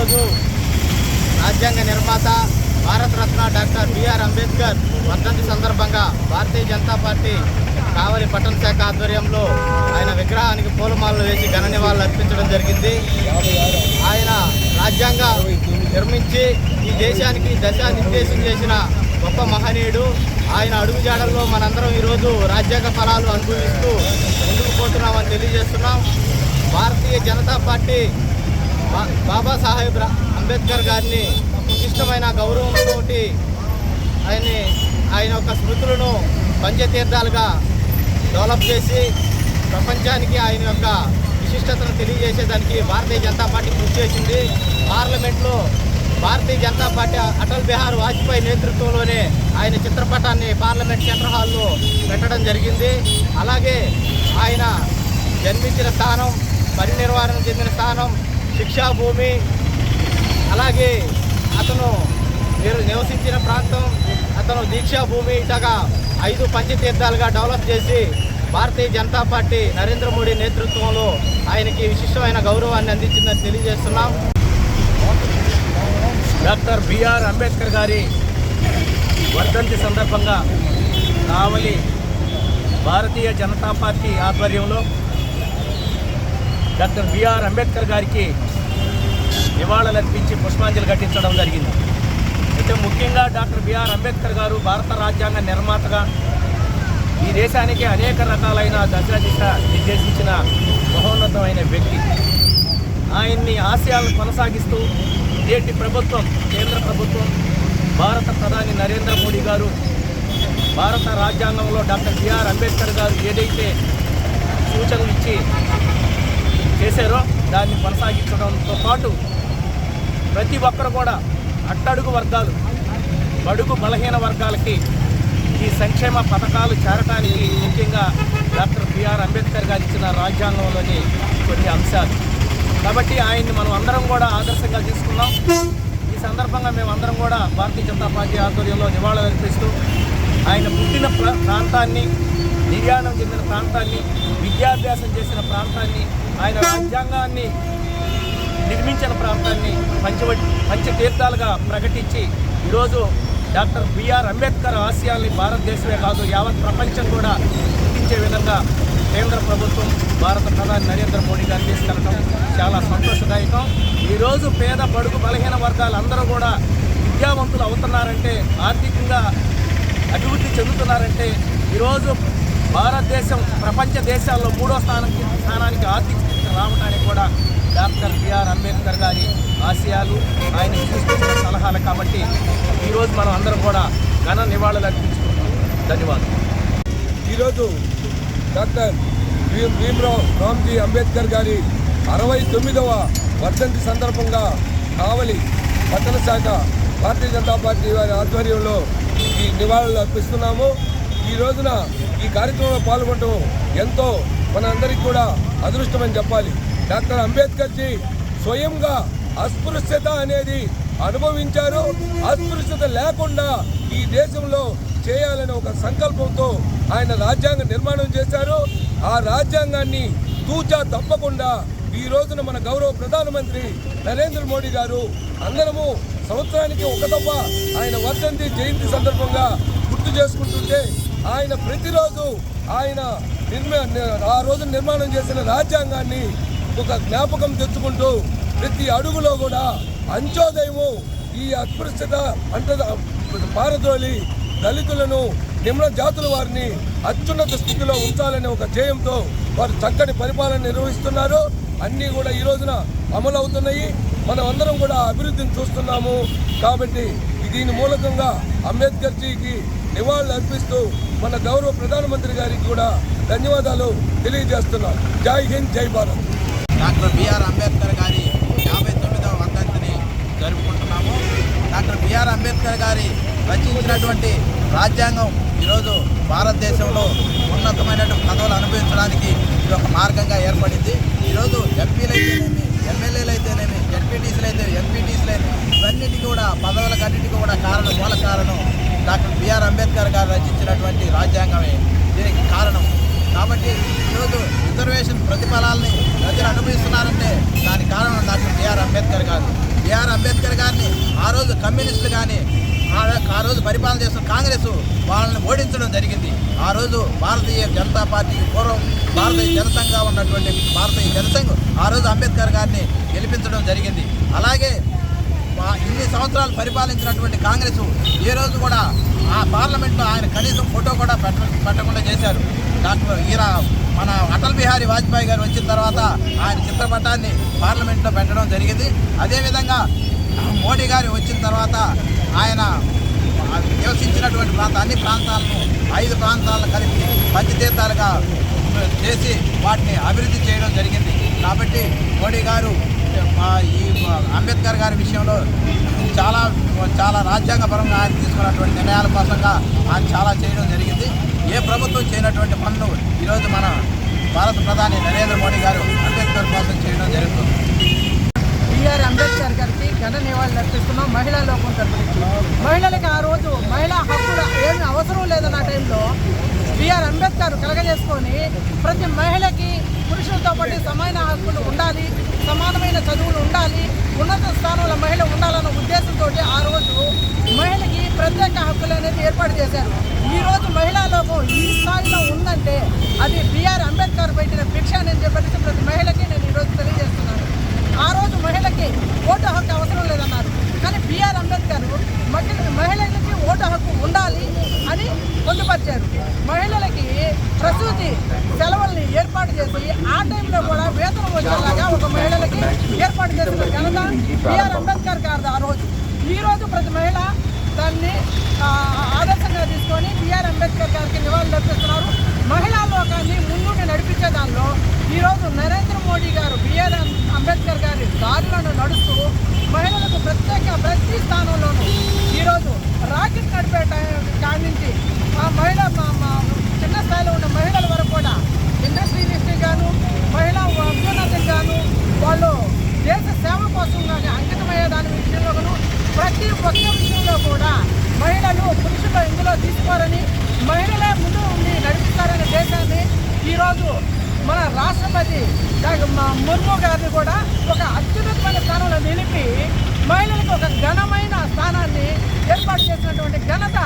ఈరోజు రాజ్యాంగ నిర్మాత భారతరత్న డాక్టర్ బిఆర్ అంబేద్కర్ వర్ధంతి సందర్భంగా భారతీయ జనతా పార్టీ కావలి పట్టణ శాఖ ఆధ్వర్యంలో ఆయన విగ్రహానికి పూలమాలలు వేసి ఘన నివాళులు అర్పించడం జరిగింది. ఆయన రాజ్యాంగ నిర్మించి ఈ దేశానికి దశానిర్దేశం చేసిన గొప్ప మహనీయుడు. ఆయన అడుగుజాడల్లో మనందరం ఈరోజు రాజ్యాంగ ఫలాలు అనుభవిస్తూ ముందుకు పోతున్నామని తెలియజేస్తున్నాం. భారతీయ జనతా పార్టీ బాబాసాహెబ్ అంబేద్కర్ గారిని విశిష్టమైన గౌరవంతో ఆయన్ని ఆయన యొక్క స్మృతులను పంచతీర్థాలుగా డెవలప్ చేసి ప్రపంచానికి ఆయన యొక్క విశిష్టతను తెలియజేసేదానికి భారతీయ జనతా పార్టీ కృషి చేసింది. పార్లమెంట్లో భారతీయ జనతా పార్టీ అటల్ బిహార్ వాజ్పేయి నేతృత్వంలోనే ఆయన చిత్రపటాన్ని పార్లమెంట్ సెంటర్ హాల్లో పెట్టడం జరిగింది. అలాగే ఆయన జన్మించిన స్థానం పరినిర్వహణ చెందిన స్థానం శిక్షా భూమి అలాగే అతను నివసించిన ప్రాంతం అతను దీక్షా భూమి ఇటగా ఐదు పంచతీర్థాలుగా డెవలప్ చేసి భారతీయ జనతా పార్టీ నరేంద్ర మోడీ నేతృత్వంలో ఆయనకి విశిష్టమైన గౌరవాన్ని అందించిందని తెలియజేస్తున్నాం. డాక్టర్ బిఆర్ అంబేద్కర్ గారి వర్ధంతి సందర్భంగా కావలి భారతీయ జనతా పార్టీ ఆధ్వర్యంలో డాక్టర్ బిఆర్ అంబేద్కర్ గారికి నివాళులర్పించి పుష్పాంజలి ఘటించడం జరిగింది. అయితే ముఖ్యంగా డాక్టర్ బిఆర్ అంబేద్కర్ గారు భారత రాజ్యాంగ నిర్మాతగా ఈ దేశానికి అనేక రకాలైన దశ దిశ నిర్దేశించిన మహోన్నతమైన వ్యక్తి. ఆయన్ని ఆశయాలను కొనసాగిస్తూ నేటి ప్రభుత్వం కేంద్ర ప్రభుత్వం భారత ప్రధాని నరేంద్ర మోడీ గారు భారత రాజ్యాంగంలో డాక్టర్ బిఆర్ అంబేద్కర్ గారు ఏదైతే సూచనలు ఇచ్చి చేశారో దాన్ని కొనసాగించడంతో పాటు ప్రతి ఒక్కరు కూడా అట్టడుగు వర్గాలు బడుగు బలహీన వర్గాలకి ఈ సంక్షేమ పథకాలు చేరటానికి ముఖ్యంగా డాక్టర్ బిఆర్ అంబేద్కర్ గారు ఇచ్చిన రాజ్యాంగంలోని కొన్ని అంశాలు. కాబట్టి ఆయన్ని మనం అందరం కూడా ఆదర్శంగా తీసుకున్నాం. ఈ సందర్భంగా మేము అందరం కూడా భారతీయ జనతా పార్టీ ఆధ్వర్యంలో నివాళులు అర్పిస్తూ ఆయన పుట్టిన ప్రాంతాన్ని నిర్యాణం చెందిన ప్రాంతాన్ని విద్యాభ్యాసం చేసిన ప్రాంతాన్ని ఆయన రాజ్యాంగాన్ని నిర్మించిన ప్రాంతాన్ని పంచవటి పంచతీర్థాలుగా ప్రకటించి ఈరోజు డాక్టర్ బిఆర్ అంబేద్కర్ ఆశయాల్ని భారతదేశమే కాదు యావత్ ప్రపంచం కూడా గుర్తించే విధంగా కేంద్ర ప్రభుత్వం భారత ప్రధాని నరేంద్ర మోడీ గారు తీసుకెళ్ళడం చాలా సంతోషదాయకం. ఈరోజు పేద బడుగు బలహీన వర్గాలు అందరూ కూడా విద్యావంతులు అవుతున్నారంటే ఆర్థికంగా అభివృద్ధి చెందుతున్నారంటే ఈరోజు భారతదేశం ప్రపంచ దేశాల్లో మూడో స్థానానికి స్థానానికి ఆర్థిక స్థితి రావడానికి కూడా డాక్టర్ బిఆర్ అంబేద్కర్ గారి ఆశయాలు ఆయన సృష్టించిన సలహాలు కాబట్టి ఈరోజు మనం అందరం కూడా ఘన నివాళులు అర్పించుకుంటున్నాం ధన్యవాదాలు. ఈరోజు డాక్టర్ భీమ్ భీమ్రావ్ రామ్జీ అంబేద్కర్ గారి అరవై తొమ్మిదవ వర్ధంతి సందర్భంగా కావలి పట్టణ శాఖ భారతీయ జనతా పార్టీ వారి ఆధ్వర్యంలో ఈ నివాళులు అర్పిస్తున్నాము. ఈ రోజున కార్యక్రమంలో పాల్గొనడం ఎంతో మనందరికీ కూడా అదృష్టమని చెప్పాలి. డాక్టర్ అంబేద్కర్ జీ స్వయంగా అస్పృశ్యత అనేది అనుభవించారు. అస్పృశ్యత లేకుండా ఈ దేశంలో చేయాలనే ఒక సంకల్పంతో ఆయన రాజ్యాంగ నిర్మాణం చేశారు. ఆ రాజ్యాంగాన్ని తూచా తప్పకుండా ఈ రోజున మన గౌరవ ప్రధానమంత్రి నరేంద్ర మోడీ గారు అందరము సంవత్సరానికి ఒక తప్ప ఆయన వర్ధంతి జయంతి సందర్భంగా గుర్తు చేసుకుంటుంటే ఆయన ప్రతిరోజు ఆయన నిర్మా ఆ రోజు నిర్మాణం చేసిన రాజ్యాంగాన్ని ఒక జ్ఞాపకం తెచ్చుకుంటూ ప్రతి అడుగులో కూడా అంచోదయము ఈ అస్పృశ్యత అంత పారదోలి దళితులను నిమ్న జాతుల వారిని అత్యున్నత స్థితిలో ఉంచాలనే ఒక ధ్యేయంతో వారు చక్కటి పరిపాలన నిర్వహిస్తున్నారు. అన్నీ కూడా ఈ రోజున అమలు అవుతున్నాయి మనం అందరం కూడా అభివృద్ధిని చూస్తున్నాము. కాబట్టి దీని మూలకంగా అంబేద్కర్ జీకి నివాళులు అర్పిస్తూ మన గౌరవ ప్రధానమంత్రి గారికి కూడా ధన్యవాదాలు తెలియజేస్తున్నారు జై హింద్ జై భారత్. డాక్టర్ బిఆర్ అంబేద్కర్ గారి యాభై తొమ్మిదవ వర్ధంతిని జరుపుకుంటున్నాము. డాక్టర్ బిఆర్ అంబేద్కర్ గారి రచించినటువంటి రాజ్యాంగం ఈరోజు భారతదేశంలో ఉన్నతమైనటువంటి పదవులు అనుభవించడానికి ఇది ఒక మార్గంగా ఏర్పడింది. ఈరోజు ఎంపీలు అయితేనేమి ఎమ్మెల్యేలు అయితేనేమి జడ్పీటీసీలు అయితే ఎంపీటీసీలు అయితే ఇవన్నిటికీ కూడా పదవులకన్నిటికీ కూడా కారణం మూల కారణం డాక్టర్ బిఆర్ అంబేద్కర్ గారు రచించినటువంటి రాజ్యాంగమే దీనికి కారణం. కాబట్టి ఈరోజు రిజర్వేషన్ ప్రతిఫలాల్ని ప్రజలు అనుభవిస్తున్నారంటే దాని కారణం డాక్టర్ బిఆర్ అంబేద్కర్ గారు. బిఆర్ అంబేద్కర్ గారిని ఆ రోజు కమ్యూనిస్టులు కానీ ఆ రోజు పరిపాలన చేస్తున్న కాంగ్రెస్ వాళ్ళని ఓడించడం జరిగింది. ఆ రోజు భారతీయ జనతా పార్టీ పూర్వం భారతీయ జనసంఘంగా ఉన్నటువంటి భారతీయ జనసంఘ్ ఆ రోజు అంబేద్కర్ గారిని గెలిపించడం జరిగింది. అలాగే సంవత్సరాలు పరిపాలించినటువంటి కాంగ్రెస్ ఏ రోజు కూడా ఆ పార్లమెంట్లో ఆయన కనీసం ఫోటో కూడా పెట్ట పెట్టకుండా చేశారు. డాక్టర్ ఈరా మన అటల్ బిహారీ వాజ్పేయి గారు వచ్చిన తర్వాత ఆయన చిత్రపటాన్ని పార్లమెంట్లో పెట్టడం జరిగింది. అదేవిధంగా మోడీ గారు వచ్చిన తర్వాత ఆయన నివసించినటువంటి ప్రాంత అన్ని ప్రాంతాలను ఐదు ప్రాంతాలను కలిపి పంచతీర్థాలుగా చేసి వాటిని అభివృద్ధి చేయడం జరిగింది. కాబట్టి మోడీ గారు మా ఈ అంబేద్కర్ గారి విషయంలో చాలా చాలా రాజ్యాంగపరంగా ఆయన తీసుకున్నటువంటి నిర్ణయాల కోసంగా ఆయన చాలా చేయడం జరిగింది. ఏ ప్రభుత్వం చేయనటువంటి పనులు ఈరోజు మన భారత ప్రధాని నరేంద్ర మోడీ గారు అంబేద్కర్ కోసం చేయడం జరుగుతుంది. బిఆర్ అంబేద్కర్ గారికి ఘన నివాళులు అర్పిస్తున్నాం మహిళా లోకం తరపు మహిళలకు ఆ రోజు మహిళా హక్కులు ఏమి అవసరం లేదన్న టైంలో. బిఆర్ అంబేద్కర్ కలగజేసుకొని ప్రతి మహిళకి పురుషులతో పాటు సమాన హక్కులు ఉండాలి. సమానమైన చదువులు ఉండాలి ఉన్నత స్థానంలో మహిళ ఉండాలన్న ఉద్దేశంతో ఆ రోజు మహిళకి ప్రత్యేక హక్కులు అనేది ఏర్పాటు చేశారు. ఈరోజు మహిళా లోకం ఈ స్థాయిలో ఉందంటే అది బిఆర్ అంబేద్కర్ పెట్టిన భిక్ష అని చెప్పేసి ప్రతి మహిళకి నేను ఈరోజు తెలియజేస్తున్నాను. ఆ రోజు మహిళకి ఓటు హక్కు అవసరం లేదన్నారు. కానీ బిఆర్ అంబేద్కర్ మహిళ మహిళలకి ఓటు హక్కు ఉండాలి అని పొందుపరిచారు. మహిళలకి ప్రసూతి సెలవుల్ని ఏర్పాటు చేసి ఆ టైంలో కూడా వేతనం వచ్చేలాగా ఒక మహిళలకి ఏర్పాటు చేసిన ఘనత బిఆర్ అంబేద్కర్ గారు ఆ రోజు. ఈరోజు ప్రతి మహిళ దాన్ని ఆదర్శంగా తీసుకొని బిఆర్ అంబేద్కర్ గారికి నివాళులు అర్పిస్తున్నారు. మహిళా లోకాన్ని ముందుకు నడిపించే దానిలో ఈరోజు నరేంద్ర మోడీ గారు బిఆర్ అంబేద్కర్ గారి దారులను నడుస్తూ మహిళలకు ప్రత్యేక ప్రతి స్థానంలోనూ ఈరోజు రాకెట్ నడిపే టైం కాడి నుంచి ఆ మహిళ చిన్న స్థాయిలో ఉన్న మహిళల వరకు కూడా ఇండస్ట్రియలిస్ట్ గాను మహిళా అభ్యున్నతికి గాను వాళ్ళు దేశ సేవ కోసం కానీ అంకితమయ్యే దాని విషయంలోనూ ప్రతి ఒక్క విషయంలో కూడా మహిళలు పురుషులు ఇందులో తీసుకోరని మహిళలు ముందు ఉండి నడిపిస్తారనే దేశాన్ని ఈరోజు మన రాష్ట్రపతి ముర్ము గారిని కూడా ఒక అత్యున్నతమైన స్థానంలో నిలిపి మహిళలకు ఒక ఘనమైన స్థానాన్ని ఏర్పాటు చేసినటువంటి ఘనత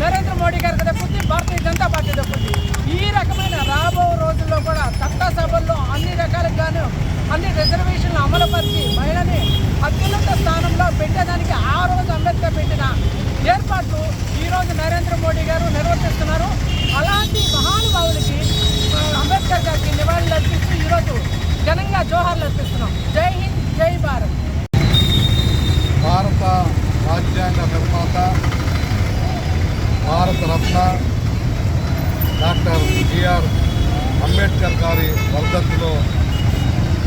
నరేంద్ర మోడీ గారికి దక్కుతుంది భారతీయ జనతా పార్టీ దక్కుతుంది ఈ రకమైన రాబో రోజుల్లో కూడా చట్టసభల్లో అన్ని రకాలుగాను అన్ని రిజర్వేషన్లు అమలుపరిచి మహిళని అత్యున్నత స్థానంలో పెట్టేదానికి ఆ రోజు అంబేద్కర్ పెట్టిన ఏర్పాట్లు ఈ రోజు నరేంద్ర మోడీ గారు నిర్వర్తిస్తున్నారు అలాంటి మహానుభావులకి ఆ, అంబేద్కర్ గారికి నివాళులు అర్పిస్తూ ఈరోజు ఘనంగా జోహార్లు అర్పిస్తున్నాం. జై హింద్ జై భారత్. భారత రాజ్యాంగ నిర్మాత భారత రత్న డాక్టర్ బిఆర్ అంబేద్కర్ గారి వర్ధంతిలో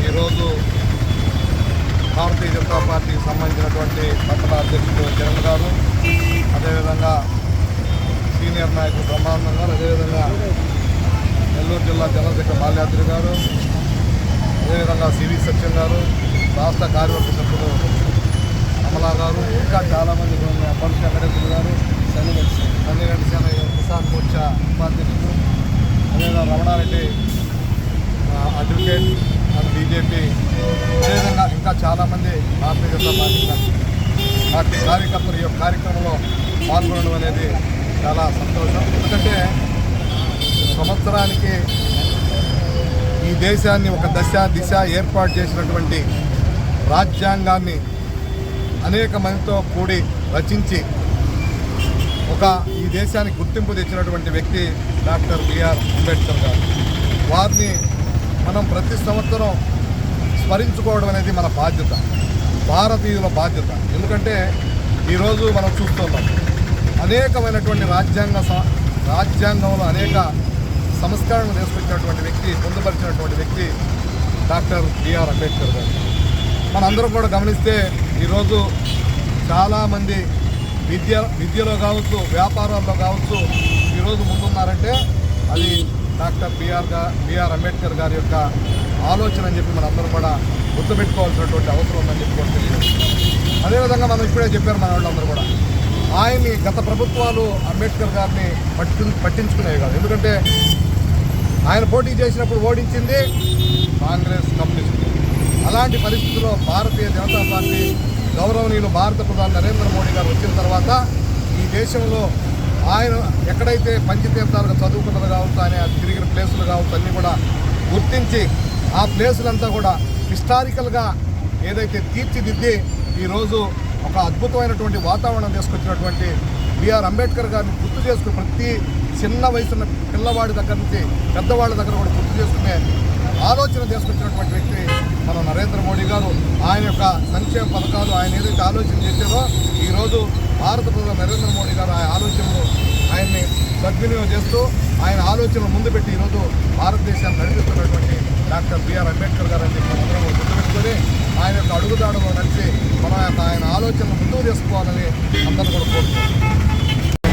ఈరోజు భారతీయ జనతా పార్టీకి సంబంధించినటువంటి పట్టణ అధ్యక్షుడు జగన్ గారు అదేవిధంగా సీనియర్ నాయకుడు బ్రహ్మానందం గారు అదేవిధంగా నెల్లూరు జిల్లా జనరల్ సెక్రటరీ మాల్యాద్రి గారు అదేవిధంగా సివి సత్యం గారు రాష్ట్ర కార్యవర్గ సభ్యులు అమలా గారు ఇంకా చాలామంది పరుష వెంకటేశ్వర గారు సన్నిగంటి సేన కిసాన్ మోర్చా ఉపాధ్యక్షులు అదేవిధంగా రమణారెడ్డి అడ్వకేట్ అండ్ బీజేపీ అదేవిధంగా ఇంకా చాలామంది భారతీయ జనతా పార్టీ పార్టీ కార్యకర్తలు ఈ యొక్క కార్యక్రమంలో పాల్గొనడం అనేది చాలా సంతోషం. ఎందుకంటే సంవత్సరానికి ఈ దేశాన్ని ఒక దశ దిశ ఏర్పాటు చేసినటువంటి రాజ్యాంగాన్ని అనేక మందితో కూడి రచించి ఒక ఈ దేశానికి గుర్తింపు తెచ్చినటువంటి వ్యక్తి డాక్టర్ బిఆర్ అంబేద్కర్ గారు. వారిని మనం ప్రతి సంవత్సరం స్మరించుకోవడం అనేది మన బాధ్యత భారతీయుల బాధ్యత. ఎందుకంటే ఈరోజు మనం చూస్తున్నాం అనేకమైనటువంటి రాజ్యాంగ స- రాజ్యాంగంలో అనేక సంస్కరణలు తీసుకొచ్చినటువంటి వ్యక్తి పొందుపరిచినటువంటి వ్యక్తి డాక్టర్ బిఆర్ అంబేద్కర్ గారు. మనందరం కూడా గమనిస్తే ఈరోజు చాలామంది విద్య విద్యలో కావచ్చు వ్యాపారాల్లో కావచ్చు ఈరోజు ముందున్నారంటే అది డాక్టర్ బిఆర్గా బిఆర్ అంబేద్కర్ గారి యొక్క ఆలోచన అని చెప్పి మనందరం కూడా గుర్తుపెట్టుకోవాల్సినటువంటి అవసరం ఉందని చెప్పి కూడా తెలియజేస్తున్నాం. అదేవిధంగా మనం ఇప్పుడే చెప్పారు మన వాళ్ళందరూ కూడా ఆయన్ని గత ప్రభుత్వాలు అంబేద్కర్ గారిని పట్టి పట్టించుకునేవి కాదు. ఎందుకంటే ఆయన పోటీ చేసినప్పుడు ఓడించింది కాంగ్రెస్ కమ్యూనిస్ట్. అలాంటి పరిస్థితుల్లో భారతీయ జనతా పార్టీ గౌరవనీయులు భారత ప్రధాని నరేంద్ర మోడీ గారు వచ్చిన తర్వాత ఈ దేశంలో ఆయన ఎక్కడైతే పంచతీర్థాలుగా చదువుకున్నది కావచ్చు ఆయన తిరిగిన ప్లేసులు కావచ్చు అన్నీ కూడా గుర్తించి ఆ ప్లేసులంతా కూడా హిస్టారికల్గా ఏదైతే తీర్చిదిద్ది ఈరోజు ఒక అద్భుతమైనటువంటి వాతావరణం తీసుకొచ్చినటువంటి బిఆర్ అంబేద్కర్ గారిని గుర్తు చేసుకుని ప్రతి చిన్న వయసున్న పిల్లవాడి దగ్గర నుంచి పెద్దవాళ్ళ దగ్గర కూడా గుర్తు చేసుకునే ఆలోచన తీసుకొచ్చినటువంటి వ్యక్తి మన నరేంద్ర మోడీ గారు. ఆయన యొక్క సంక్షేమ పథకాలు ఆయన ఏదైతే ఆలోచన చేశారో ఈరోజు భారత ప్రధాని నరేంద్ర మోడీ గారు ఆ ఆలోచనలు ఆయన్ని సద్వినియోగం చేస్తూ ఆయన ఆలోచనలు ముందు పెట్టి ఈరోజు భారతదేశాన్ని నడిపిస్తున్నటువంటి డాక్టర్ బిఆర్ అంబేద్కర్ గారు అని చెప్పి అందరం గుర్తుపెట్టుకొని ఆయన యొక్క అడుగుదాడలో నడిచి మన యొక్క ఆయన ఆలోచనలు ముందుకు తీసుకోవాలని అందరూ కూడా కోరుతున్నాం